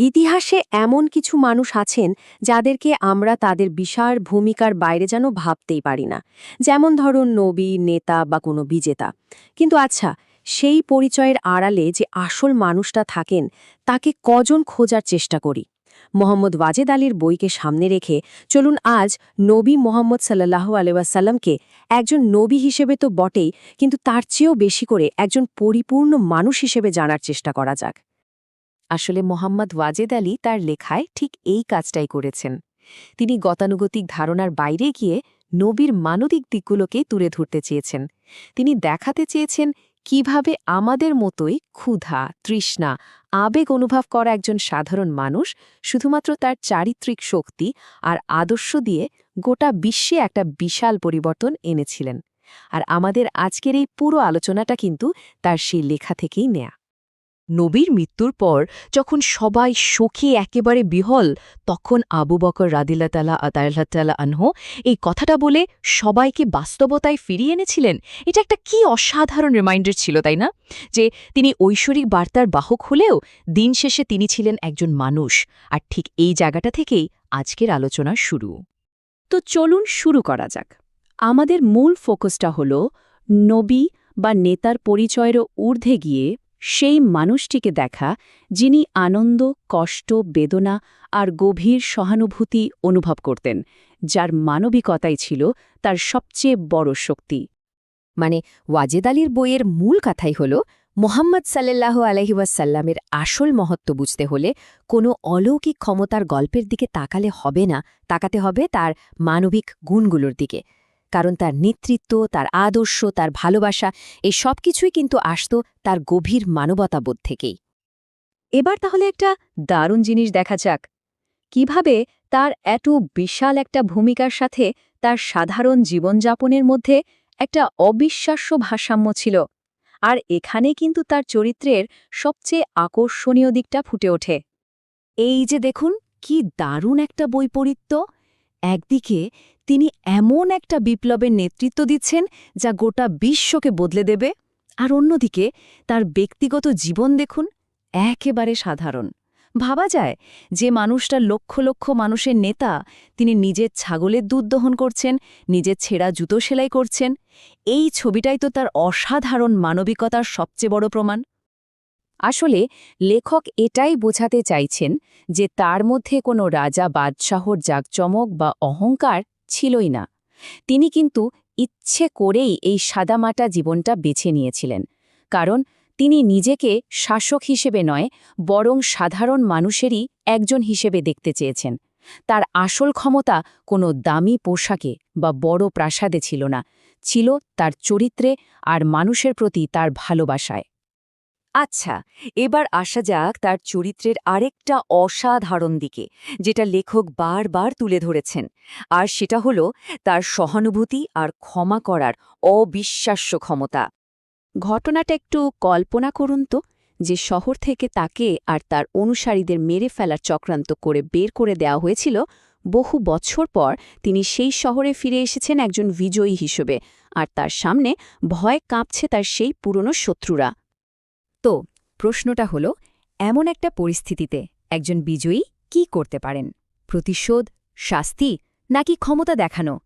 ইতিহাসে এমন কিছু মানুষ আছেন যাদেরকে আমরা তাদের বিশাল ভূমিকার বাইরে যেন ভাবতেই পারি না। যেমন ধরুন নবী, নেতা বা কোনো বিজেতা। কিন্তু আচ্ছা সেই পরিচয়ের আড়ালে যে আসল মানুষটা থাকেন, তাকে কজন খোঁজার চেষ্টা করি? মোহাম্মদ ওয়াজেদ আলীর বইকে সামনে রেখে চলুন আজ নবী মোহাম্মদ সাল্লাহ আলহাসাল্লামকে একজন নবী হিসেবে তো বটেই, কিন্তু তার চেয়েও বেশি করে একজন পরিপূর্ণ মানুষ হিসেবে জানার চেষ্টা করা যাক। আসলে মোহাম্মদ ওয়াজেদ আলী তার লেখায় ঠিক এই কাজটাই করেছেন। তিনি গতানুগতিক ধারণার বাইরে গিয়ে নবীর মানবিক দিকগুলোকে তুলে ধরতে চেয়েছেন। তিনি দেখাতে চেয়েছেন কীভাবে আমাদের মতোই ক্ষুধা, তৃষ্ণা, আবেগ অনুভব করা একজন সাধারণ মানুষ শুধুমাত্র তার চারিত্রিক শক্তি আর আদর্শ দিয়ে গোটা বিশ্বে একটা বিশাল পরিবর্তন এনেছিলেন। আর আমাদের আজকের এই পুরো আলোচনাটা কিন্তু তার সেই লেখা থেকেই নেয়া। নবীর মৃত্যুর পর যখন সবাই শোকে একেবারে বিহল, তখন আবু বকর রাদিল্লাতালা আতাল্লাতালা আনহ এই কথাটা বলে সবাইকে বাস্তবতায় ফিরিয়ে এনেছিলেন। এটা একটা কি অসাধারণ রিমাইন্ডার ছিল, তাই না? যে তিনি ঐশ্বরিক বার্তার বাহক হলেও দিন শেষে তিনি ছিলেন একজন মানুষ। আর ঠিক এই জায়গাটা থেকেই আজকের আলোচনা শুরু। তো চলুন শুরু করা যাক। আমাদের মূল ফোকাসটা হল নবী বা নেতার পরিচয়েরও ঊর্ধ্বে গিয়ে সেই মানুষটিকে দেখা যিনি আনন্দ, কষ্ট, বেদনা আর গভীর সহানুভূতি অনুভব করতেন, যার মানবিকতাই ছিল তার সবচেয়ে বড় শক্তি। মানে ওয়াজেদ আলীর বইয়ের মূল কথাই হল, মোহাম্মদ সাল্লাহ আলহিউসাল্লামের আসল মহত্ব বুঝতে হলে কোনো অলৌকিক ক্ষমতার গল্পের দিকে তাকালে হবে না, তাকাতে হবে তার মানবিক গুণগুলোর দিকে। কারণ তার নেতৃত্ব, তার আদর্শ, তার ভালোবাসা, এই সব কিছুই কিন্তু আসত তার গভীর মানবতাবোধ থেকেই। এবার তাহলে একটা দারুণ জিনিস দেখা যাক। কীভাবে তার এত বিশাল একটা ভূমিকার সাথে তার সাধারণ জীবনযাপনের মধ্যে একটা অবিশ্বাস্য ভারসাম্য ছিল। আর এখানে কিন্তু তার চরিত্রের সবচেয়ে আকর্ষণীয় দিকটা ফুটে ওঠে। এই যে দেখুন, কি দারুণ একটা বৈপরীত্য! একদিকে তিনি এমন একটা বিপ্লবের নেতৃত্ব দিচ্ছেন যা গোটা বিশ্বকে বদলে দেবে, আর অন্যদিকে তার ব্যক্তিগত জীবন দেখুন একেবারে সাধারণ। ভাবা যায় যে মানুষটা লক্ষ লক্ষ মানুষের নেতা, তিনি নিজের ছাগলের দুধ দহন করছেন, নিজের ছেঁড়া জুতো সেলাই করছেন, এই ছবিটাই তো তার অসাধারণ মানবিকতার সবচেয়ে বড় প্রমাণ। আসলে লেখক এটাই বোঝাতে চাইছেন যে তার মধ্যে কোনো রাজা, বাদশাহর জাকচমক বা অহংকার ছিলই না। তিনি কিন্তু ইচ্ছে করেই এই সাদামাটা জীবনটা বেছে নিয়েছিলেন। কারণ তিনি নিজেকে শাসক হিসেবে নয়, বরং সাধারণ মানুষেরই একজন হিসেবে দেখতে চেয়েছেন। তার আসল ক্ষমতা কোনো দামি পোশাকে বা বড় প্রাসাদে ছিল না, ছিল তার চরিত্রে আর মানুষের প্রতি তার ভালোবাসায়। আচ্ছা এবার আসা যাক তার চরিত্রের আরেকটা অসাধারণ দিকে, যেটা লেখক বারবার তুলে ধরেছেন। আর সেটা হল তার সহানুভূতি আর ক্ষমা করার অবিশ্বাস্য ক্ষমতা। ঘটনাটা একটু কল্পনা করুন তো, যে শহর থেকে তাকে আর তার অনুসারীদের মেরে ফেলার চক্রান্ত করে বের করে দেওয়া হয়েছিল, বহু বছর পর তিনি সেই শহরে ফিরে এসেছেন একজন বিজয়ী হিসেবে, আর তার সামনে ভয় কাঁপছে তার সেই পুরনো শত্রুরা। তো প্রশ্নটা হল, এমন একটা পরিস্থিতিতে একজন বিজয়ী কি করতে পারেন? প্রতিশোধ, শাস্তি নাকি ক্ষমতা দেখানো?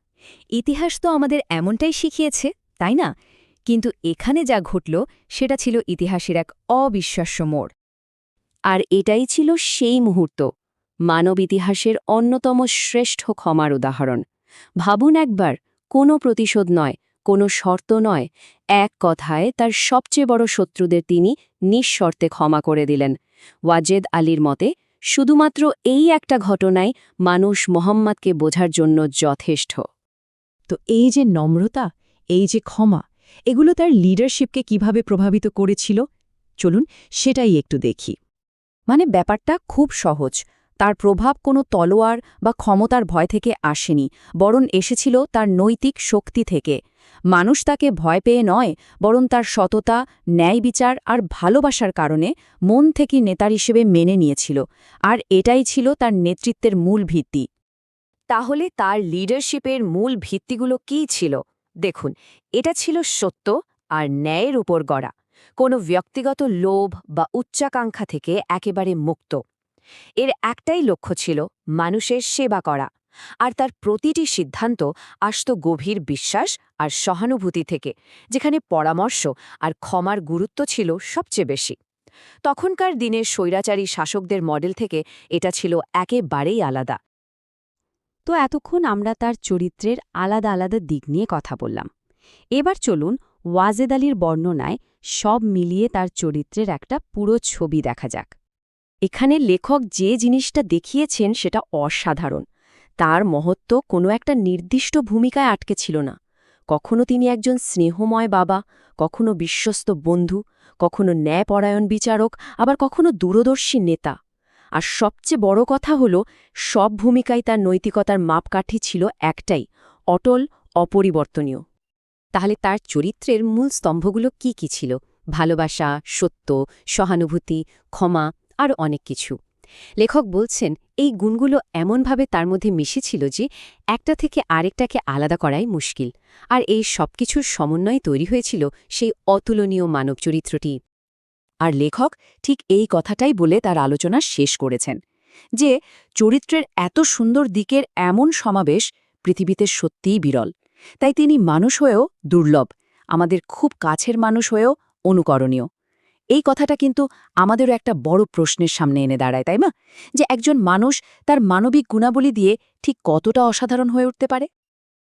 ইতিহাস তো আমাদের এমনটাই শিখিয়েছে, তাই না? কিন্তু এখানে যা ঘটল সেটা ছিল ইতিহাসের এক অবিশ্বাস্য মোড়। আর এটাই ছিল সেই মুহূর্ত, মানব ইতিহাসের অন্যতম শ্রেষ্ঠ ক্ষমার উদাহরণ। ভাবুন একবার, কোনো প্রতিশোধ নয় কোনো শর্ত নয়। এক কথায়, তার সবচেয়ে বড় শত্রুদের তিনি নিঃশর্তে ক্ষমা করে দিলেন। ওয়াজেদ আলীর মতে, শুধুমাত্র এই একটা ঘটনায় মানুষ মোহাম্মদকে বোঝার জন্য যথেষ্ট। তো এই যে নম্রতা, এই যে ক্ষমা, এগুলো তার লিডারশিপকে কীভাবে প্রভাবিত করেছিল? চলুন সেটাই একটু দেখি। মানে ব্যাপারটা খুব সহজ। তার প্রভাব কোনো তলোয়ার বা ক্ষমতার ভয় থেকে আসেনি, বরং এসেছিল তার নৈতিক শক্তি থেকে। মানুষ তাকে ভয় পেয়ে নয়, বরং তার সততা, ন্যায় বিচার আর ভালোবাসার কারণে মন থেকে নেতার হিসেবে মেনে নিয়েছিল, আর এটাই ছিল তার নেতৃত্বের মূল ভিত্তি। তাহলে তার লিডারশিপের মূল ভিত্তিগুলো কী ছিল? দেখুন, এটা ছিল সত্য আর ন্যায়ের উপর গড়া, কোনো ব্যক্তিগত লোভ বা উচ্চাকাঙ্ক্ষা থেকে একেবারে মুক্ত। এর একটাই লক্ষ্য ছিল মানুষের সেবা করা। আর তার প্রতিটি সিদ্ধান্ত আসত গভীর বিশ্বাস আর সহানুভূতি থেকে, যেখানে পরামর্শ আর ক্ষমার গুরুত্ব ছিল সবচেয়ে বেশি। তখনকার দিনের স্বৈরাচারী শাসকদের মডেল থেকে এটা ছিল একেবারেই আলাদা। তো এতক্ষণ আমরা তার চরিত্রের আলাদা আলাদা দিক নিয়ে কথা বললাম। এবার চলুন ওয়াজেদ আলীর বর্ণনায় সব মিলিয়ে তার চরিত্রের একটা পুরো ছবি দেখা যাক। এখানে লেখক যে জিনিসটা দেখিয়েছেন সেটা অসাধারণ। তার মহত্ব কোনো একটা নির্দিষ্ট ভূমিকায় আটকে ছিল না। কখনো তিনি একজন স্নেহময় বাবা, কখনো বিশ্বস্ত বন্ধু, কখনো ন্যায়পরায়ণ বিচারক, আবার কখনো দূরদর্শী নেতা। আর সবচেয়ে বড় কথা হল, সব ভূমিকায় তার নৈতিকতার মাপকাঠি ছিল একটাই, অটল, অপরিবর্তনীয়। তাহলে তার চরিত্রের মূল স্তম্ভগুলো কি কি ছিল? ভালোবাসা, সত্য, সহানুভূতি, ক্ষমা, আর অনেক কিছু। লেখক বলছেন, এই গুণগুলো এমনভাবে তার মধ্যে মিশেছিল যে একটা থেকে আরেকটাকে আলাদা করাই মুশকিল। আর এই সবকিছুর সমন্বয়ে তৈরি হয়েছিল সেই অতুলনীয় মানব চরিত্রটি। আর লেখক ঠিক এই কথাটাই বলে তার আলোচনা শেষ করেছেন যে চরিত্রের এত সুন্দর দিকের এমন সমাবেশ পৃথিবীতে সত্যিই বিরল। তাই তিনি মানুষ হয়েও দুর্লভ, আমাদের খুব কাছের মানুষ হয়েও অনুকরণীয়। এই কথাটা কিন্তু আমাদেরও একটা বড় প্রশ্নের সামনে এনে দাঁড়ায়, তাই না? যে একজন মানুষ তার মানবিক গুণাবলী দিয়ে ঠিক কতটা অসাধারণ হয়ে উঠতে পারে?